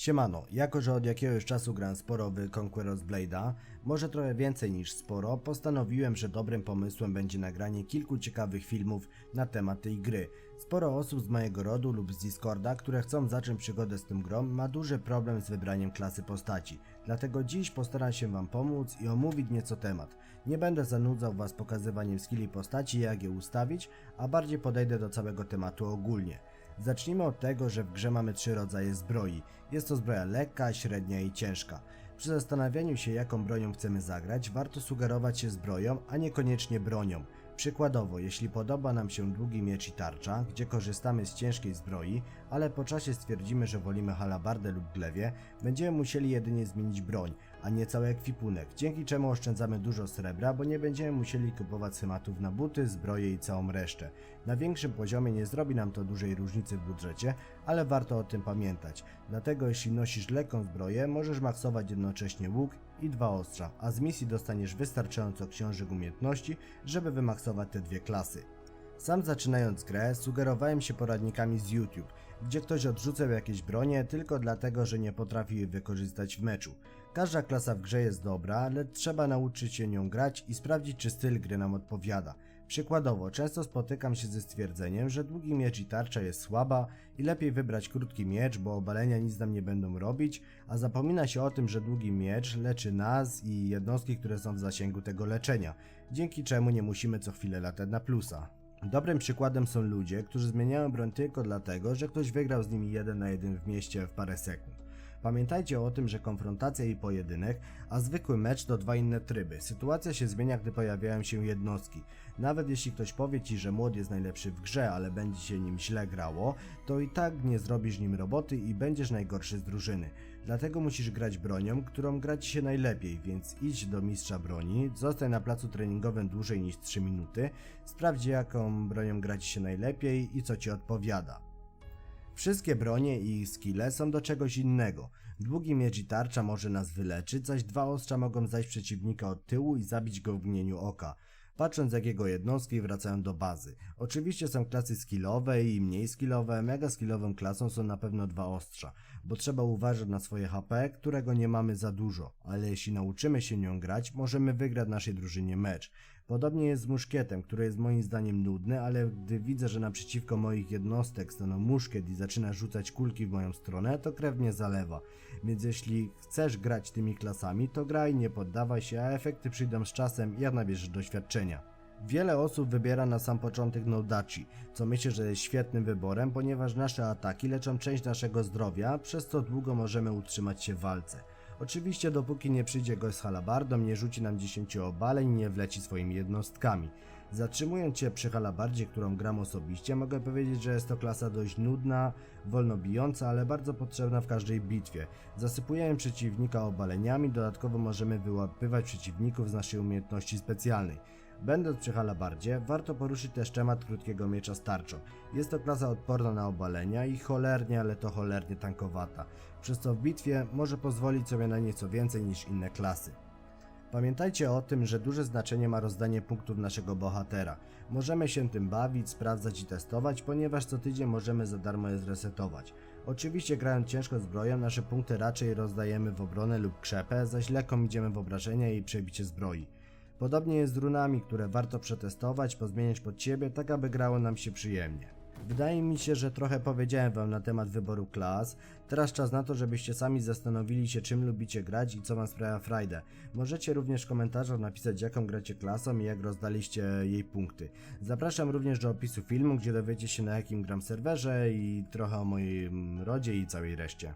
Siemano, jako że od jakiegoś czasu gram sporo w Conqueror's Blade'a, może trochę więcej niż sporo, postanowiłem, że dobrym pomysłem będzie nagranie kilku ciekawych filmów na temat tej gry. Sporo osób z mojego rodu lub z Discorda, które chcą zacząć przygodę z tym grą, ma duży problem z wybraniem klasy postaci. Dlatego dziś postaram się Wam pomóc i omówić nieco temat. Nie będę zanudzał Was pokazywaniem skilli postaci jak je ustawić, a bardziej podejdę do całego tematu ogólnie. Zacznijmy od tego, że w grze mamy trzy rodzaje zbroi. Jest to zbroja lekka, średnia i ciężka. Przy zastanawianiu się jaką bronią chcemy zagrać, warto sugerować się zbroją, a niekoniecznie bronią. Przykładowo, jeśli podoba nam się długi miecz i tarcza, gdzie korzystamy z ciężkiej zbroi, ale po czasie stwierdzimy, że wolimy halabardę lub glewie, będziemy musieli jedynie zmienić broń, a nie cały ekwipunek, dzięki czemu oszczędzamy dużo srebra, bo nie będziemy musieli kupować schematów na buty, zbroje i całą resztę. Na większym poziomie nie zrobi nam to dużej różnicy w budżecie, ale warto o tym pamiętać. Dlatego jeśli nosisz lekką zbroję, możesz maksować jednocześnie łuk i dwa ostrza, a z misji dostaniesz wystarczająco książek umiejętności, żeby wymaksować te dwie klasy. Sam zaczynając grę, sugerowałem się poradnikami z YouTube, gdzie ktoś odrzucał jakieś bronie tylko dlatego, że nie potrafił jej wykorzystać w meczu. Każda klasa w grze jest dobra, lecz trzeba nauczyć się nią grać i sprawdzić, czy styl gry nam odpowiada. Przykładowo, często spotykam się ze stwierdzeniem, że długi miecz i tarcza jest słaba i lepiej wybrać krótki miecz, bo obalenia nic nam nie będą robić, a zapomina się o tym, że długi miecz leczy nas i jednostki, które są w zasięgu tego leczenia, dzięki czemu nie musimy co chwilę latać na plusa. Dobrym przykładem są ludzie, którzy zmieniają broń tylko dlatego, że ktoś wygrał z nimi jeden na jeden w mieście w parę sekund. Pamiętajcie o tym, że konfrontacja i pojedynek, a zwykły mecz to dwa inne tryby. Sytuacja się zmienia, gdy pojawiają się jednostki. Nawet jeśli ktoś powie ci, że młot jest najlepszy w grze, ale będzie się nim źle grało, to i tak nie zrobisz nim roboty i będziesz najgorszy z drużyny. Dlatego musisz grać bronią, którą gra ci się najlepiej, więc idź do mistrza broni, zostań na placu treningowym dłużej niż 3 minuty, sprawdź jaką bronią gra ci się najlepiej i co ci odpowiada. Wszystkie bronie i ich skille są do czegoś innego. Długi miecz i tarcza może nas wyleczyć, zaś dwa ostrza mogą zajść przeciwnika od tyłu i zabić go w mgnieniu oka. Patrząc jak jego jednostki wracają do bazy. Oczywiście są klasy skillowe i mniej skillowe, mega skillową klasą są na pewno dwa ostrza, bo trzeba uważać na swoje HP, którego nie mamy za dużo, ale jeśli nauczymy się nią grać, możemy wygrać naszej drużynie mecz. Podobnie jest z muszkietem, który jest moim zdaniem nudny, ale gdy widzę, że naprzeciwko moich jednostek stanął muszkiet i zaczyna rzucać kulki w moją stronę, to krew mnie zalewa. Więc jeśli chcesz grać tymi klasami, to graj, nie poddawaj się, a efekty przyjdą z czasem, jak nabierzesz doświadczenia. Wiele osób wybiera na sam początek Nodachi, co myślę, że jest świetnym wyborem, ponieważ nasze ataki leczą część naszego zdrowia, przez co długo możemy utrzymać się w walce. Oczywiście dopóki nie przyjdzie gość z halabardą, nie rzuci nam 10 obaleń, nie wleci swoimi jednostkami. Zatrzymując się przy halabardzie, którą gram osobiście, mogę powiedzieć, że jest to klasa dość nudna, wolno bijąca, ale bardzo potrzebna w każdej bitwie. Zasypujemy przeciwnika obaleniami, dodatkowo możemy wyłapywać przeciwników z naszej umiejętności specjalnej. Będąc przy halabardzie, warto poruszyć też temat krótkiego miecza z. Jest to klasa odporna na obalenia i cholernie, ale to cholernie tankowata, przez co w bitwie może pozwolić sobie na nieco więcej niż inne klasy. Pamiętajcie o tym, że duże znaczenie ma rozdanie punktów naszego bohatera. Możemy się tym bawić, sprawdzać i testować, ponieważ co tydzień możemy za darmo je zresetować. Oczywiście grając ciężko zbroją, nasze punkty raczej rozdajemy w obronę lub krzepę, zaś lekką idziemy w obrażenia i przebicie zbroi. Podobnie jest z runami, które warto przetestować, pozmieniać pod siebie, tak aby grało nam się przyjemnie. Wydaje mi się, że trochę powiedziałem wam na temat wyboru klas. Teraz czas na to, żebyście sami zastanowili się czym lubicie grać i co wam sprawia frajdę. Możecie również w komentarzach napisać jaką gracie klasą i jak rozdaliście jej punkty. Zapraszam również do opisu filmu, gdzie dowiecie się na jakim gram serwerze i trochę o moim rodzie i całej reszcie.